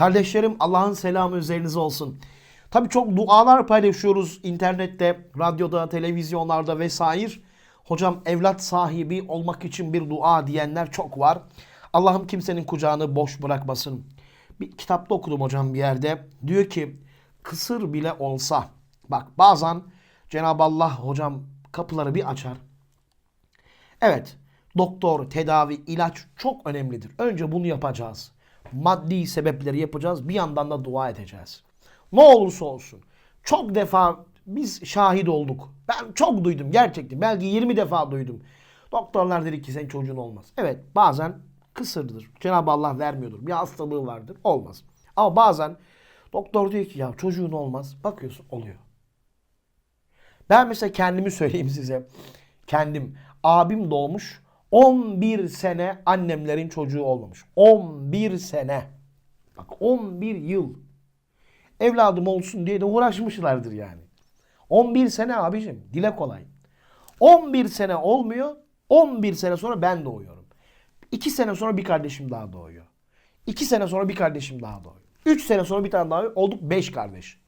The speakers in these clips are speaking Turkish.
Kardeşlerim Allah'ın selamı üzerinize olsun. Tabii çok dualar paylaşıyoruz internette, radyoda, televizyonlarda vesaire. Hocam evlat sahibi olmak için bir dua diyenler çok var. Allah'ım kimsenin kucağını boş bırakmasın. Bir kitapta okudum hocam bir yerde. Diyor ki kısır bile olsa bak bazen Cenab-ı Allah hocam kapıları bir açar. Evet, doktor, tedavi, ilaç çok önemlidir. Önce bunu yapacağız. Maddi sebepleri yapacağız. Bir yandan da dua edeceğiz. Ne olursa olsun. Çok defa biz şahit olduk. Ben çok duydum gerçekten. Belki 20 defa duydum. Doktorlar dedi ki senin çocuğun olmaz. Evet bazen kısırdır. Cenab-ı Allah vermiyordur. Bir hastalığı vardır. Olmaz. Ama bazen doktor diyor ki ya çocuğun olmaz. Bakıyorsun oluyor. Ben mesela kendimi söyleyeyim size. Kendim. Abim doğmuş. 11 sene annemlerin çocuğu olmamış. 11 sene. Bak 11 yıl. Evladım olsun diye de uğraşmışlardır yani. 11 sene abicim. Dile kolay. 11 sene olmuyor. 11 sene sonra ben doğuyorum. 2 sene sonra bir kardeşim daha doğuyor. 2 sene sonra bir kardeşim daha doğuyor. 3 sene sonra bir tane daha. Olduk 5 kardeş.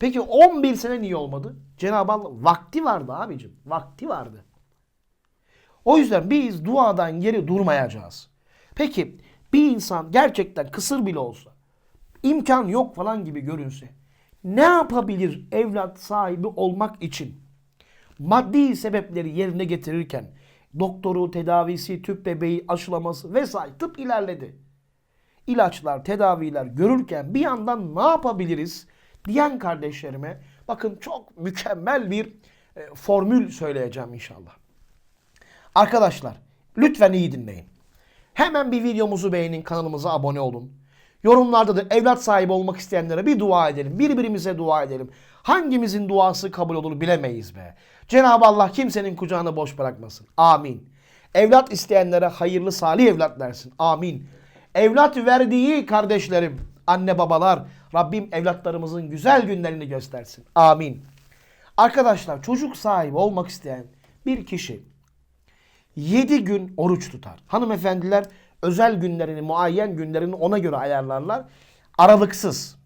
Peki 11 sene niye olmadı? Cenab-ı Allah vakti vardı abicim. Vakti vardı. O yüzden biz duadan geri durmayacağız. Peki bir insan gerçekten kısır bile olsa, imkan yok falan gibi görünse ne yapabilir evlat sahibi olmak için? Maddi sebepleri yerine getirirken doktoru, tedavisi, tüp bebeği, aşılaması vesaire tıp ilerledi. İlaçlar, tedaviler görürken bir yandan ne yapabiliriz diyen kardeşlerime bakın çok mükemmel bir e, formül söyleyeceğim inşallah. Arkadaşlar lütfen iyi dinleyin. Hemen bir videomuzu beğenin, kanalımıza abone olun. Yorumlarda da evlat sahibi olmak isteyenlere bir dua edelim. Birbirimize dua edelim. Hangimizin duası kabul olur bilemeyiz be. Cenab-ı Allah kimsenin kucağını boş bırakmasın. Amin. Evlat isteyenlere hayırlı salih evlat versin. Amin. Evlat verdiği kardeşlerim, anne babalar, Rabbim evlatlarımızın güzel günlerini göstersin. Amin. Arkadaşlar çocuk sahibi olmak isteyen bir kişi 7 gün oruç tutar. Hanımefendiler özel günlerini, muayyen günlerini ona göre ayarlarlar. Aralıksız.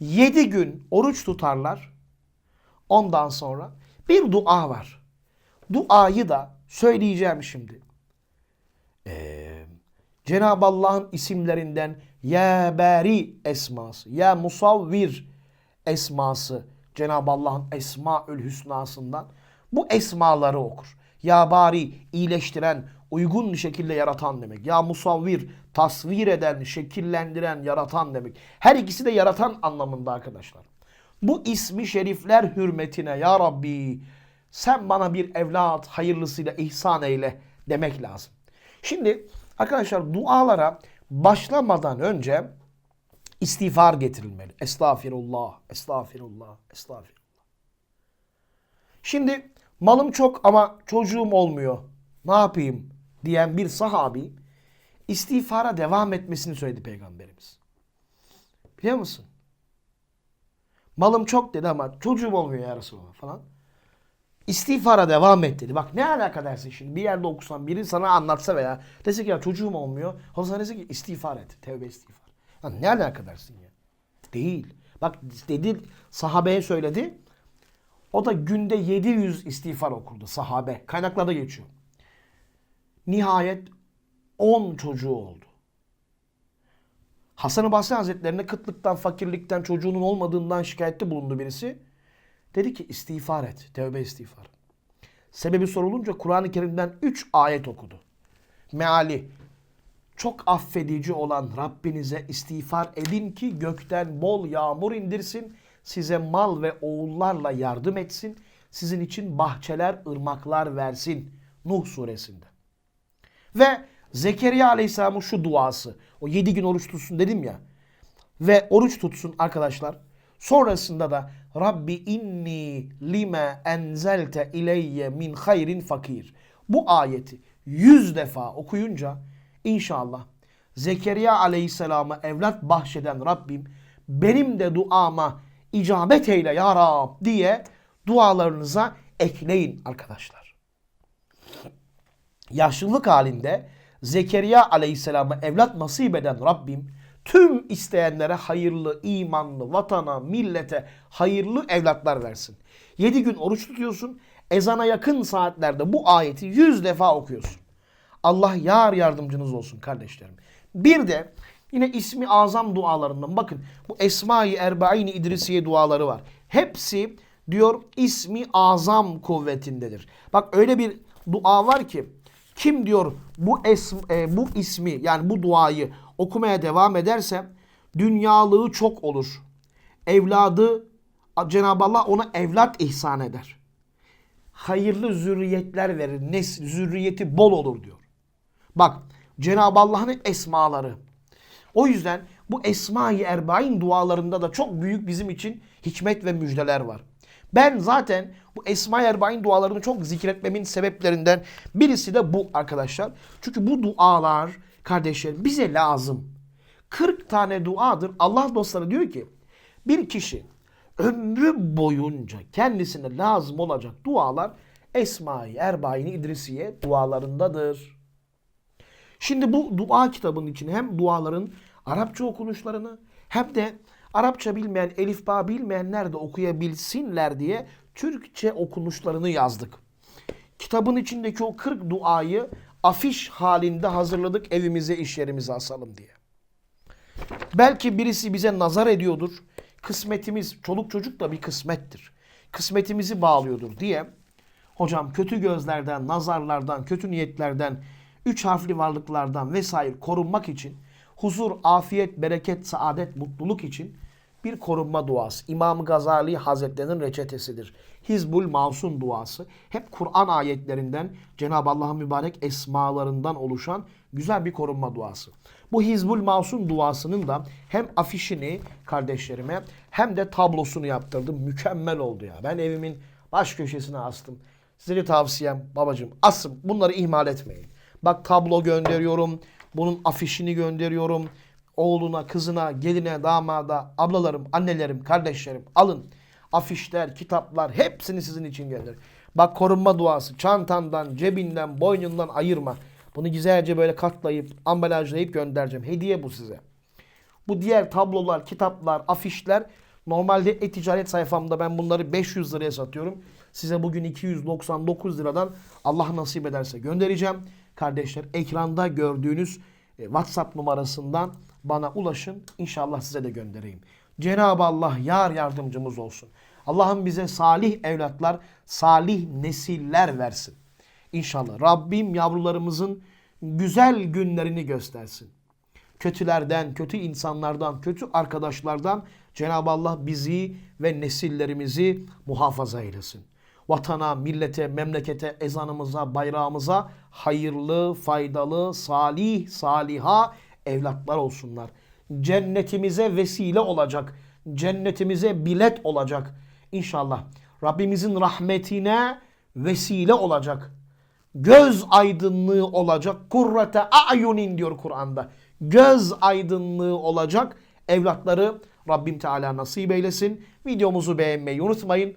7 gün oruç tutarlar. Ondan sonra bir dua var. Duayı da söyleyeceğim şimdi. Ee, Cenab-ı Allah'ın isimlerinden Ya Bari esması, Ya Musavvir esması, Cenab-ı Allah'ın Esmaül Hüsnasından bu esmaları okur. Ya Bari iyileştiren, uygun şekilde yaratan demek. Ya Musavvir tasvir eden, şekillendiren, yaratan demek. Her ikisi de yaratan anlamında arkadaşlar. Bu ismi şerifler hürmetine ya Rabbi sen bana bir evlat hayırlısıyla ihsan eyle demek lazım. Şimdi arkadaşlar dualara başlamadan önce istiğfar getirilmeli. Estağfirullah, estağfirullah, estağfirullah. Şimdi malım çok ama çocuğum olmuyor. Ne yapayım diyen bir sahabi istiğfara devam etmesini söyledi peygamberimiz. Biliyor musun? Malım çok dedi ama çocuğum olmuyor ya Resulallah falan. İstiğfara devam et dedi. Bak ne alaka dersin şimdi bir yerde okusan biri sana anlatsa veya dese ki ya çocuğum olmuyor. O sana dese ki istiğfar et. Tevbe istiğfar. Lan ne alaka dersin ya? Değil. Bak dedi sahabeye söyledi. O da günde 700 istiğfar okurdu sahabe. Kaynaklarda geçiyor. Nihayet 10 çocuğu oldu. Hasan-ı Basri Hazretlerine kıtlıktan, fakirlikten, çocuğunun olmadığından şikayette bulundu birisi. Dedi ki istiğfar et. Tevbe istiğfar. Sebebi sorulunca Kur'an-ı Kerim'den 3 ayet okudu. Meali çok affedici olan Rabbinize istiğfar edin ki gökten bol yağmur indirsin, size mal ve oğullarla yardım etsin, sizin için bahçeler, ırmaklar versin. Nuh suresinde. Ve Zekeriya Aleyhisselam'ın şu duası. O 7 gün oruç tutsun dedim ya. Ve oruç tutsun arkadaşlar. Sonrasında da Rabbi inni lime enzelte ileyye min hayrin fakir. Bu ayeti 100 defa okuyunca inşallah Zekeriya Aleyhisselam'a evlat bahşeden Rabbim benim de duama icabet eyle ya Rab diye dualarınıza ekleyin arkadaşlar. Yaşlılık halinde Zekeriya Aleyhisselam'a evlat nasip eden Rabbim tüm isteyenlere hayırlı, imanlı, vatana, millete hayırlı evlatlar versin. 7 gün oruç tutuyorsun. Ezana yakın saatlerde bu ayeti 100 defa okuyorsun. Allah yar yardımcınız olsun kardeşlerim. Bir de yine ismi azam dualarından bakın bu Esma-i Erbain-i İdrisiye duaları var. Hepsi diyor ismi azam kuvvetindedir. Bak öyle bir dua var ki kim diyor bu esm, e, bu ismi yani bu duayı okumaya devam ederse dünyalığı çok olur. Evladı Cenab-ı Allah ona evlat ihsan eder. Hayırlı zürriyetler verir. Nesil, zürriyeti bol olur diyor. Bak Cenab-ı Allah'ın esmaları. O yüzden bu Esma-i Erbain dualarında da çok büyük bizim için hikmet ve müjdeler var. Ben zaten bu Esma-i Erbain dualarını çok zikretmemin sebeplerinden birisi de bu arkadaşlar. Çünkü bu dualar kardeşlerim bize lazım. 40 tane duadır. Allah dostları diyor ki bir kişi ömrü boyunca kendisine lazım olacak dualar Esma-i Erbain-i İdrisiye dualarındadır. Şimdi bu dua kitabının için hem duaların Arapça okunuşlarını hem de Arapça bilmeyen, elifba bilmeyenler de okuyabilsinler diye Türkçe okunuşlarını yazdık. Kitabın içindeki o 40 duayı afiş halinde hazırladık evimize, iş yerimize asalım diye. Belki birisi bize nazar ediyordur. Kısmetimiz, çoluk çocuk da bir kısmettir. Kısmetimizi bağlıyordur diye. Hocam kötü gözlerden, nazarlardan, kötü niyetlerden, üç harfli varlıklardan vesaire korunmak için, huzur, afiyet, bereket, saadet, mutluluk için bir korunma duası. İmam Gazali Hazretleri'nin reçetesidir. Hizbul Mavsun duası. Hep Kur'an ayetlerinden Cenab-ı Allah'ın mübarek esmalarından oluşan güzel bir korunma duası. Bu Hizbul Mavsun duasının da hem afişini kardeşlerime hem de tablosunu yaptırdım. Mükemmel oldu ya. Ben evimin baş köşesine astım. Size de tavsiyem babacığım asın bunları ihmal etmeyin. Bak tablo gönderiyorum. Bunun afişini gönderiyorum. Oğluna, kızına, geline, damada, ablalarım, annelerim, kardeşlerim alın. Afişler, kitaplar hepsini sizin için gönder. Bak korunma duası. Çantandan, cebinden, boynundan ayırma. Bunu güzelce böyle katlayıp, ambalajlayıp göndereceğim. Hediye bu size. Bu diğer tablolar, kitaplar, afişler normalde e-ticaret sayfamda ben bunları 500 liraya satıyorum. Size bugün 299 liradan Allah nasip ederse göndereceğim. Kardeşler ekranda gördüğünüz e, WhatsApp numarasından bana ulaşın. İnşallah size de göndereyim. Cenab-ı Allah yar yardımcımız olsun. Allah'ım bize salih evlatlar, salih nesiller versin. İnşallah Rabbim yavrularımızın güzel günlerini göstersin. Kötülerden, kötü insanlardan, kötü arkadaşlardan Cenab-ı Allah bizi ve nesillerimizi muhafaza eylesin. Vatana, millete, memlekete, ezanımıza, bayrağımıza hayırlı, faydalı, salih, saliha evlatlar olsunlar. Cennetimize vesile olacak. Cennetimize bilet olacak. İnşallah Rabbimizin rahmetine vesile olacak. Göz aydınlığı olacak. Kurrate a'yunin diyor Kur'an'da. Göz aydınlığı olacak. Evlatları Rabbim Teala nasip eylesin. Videomuzu beğenmeyi unutmayın.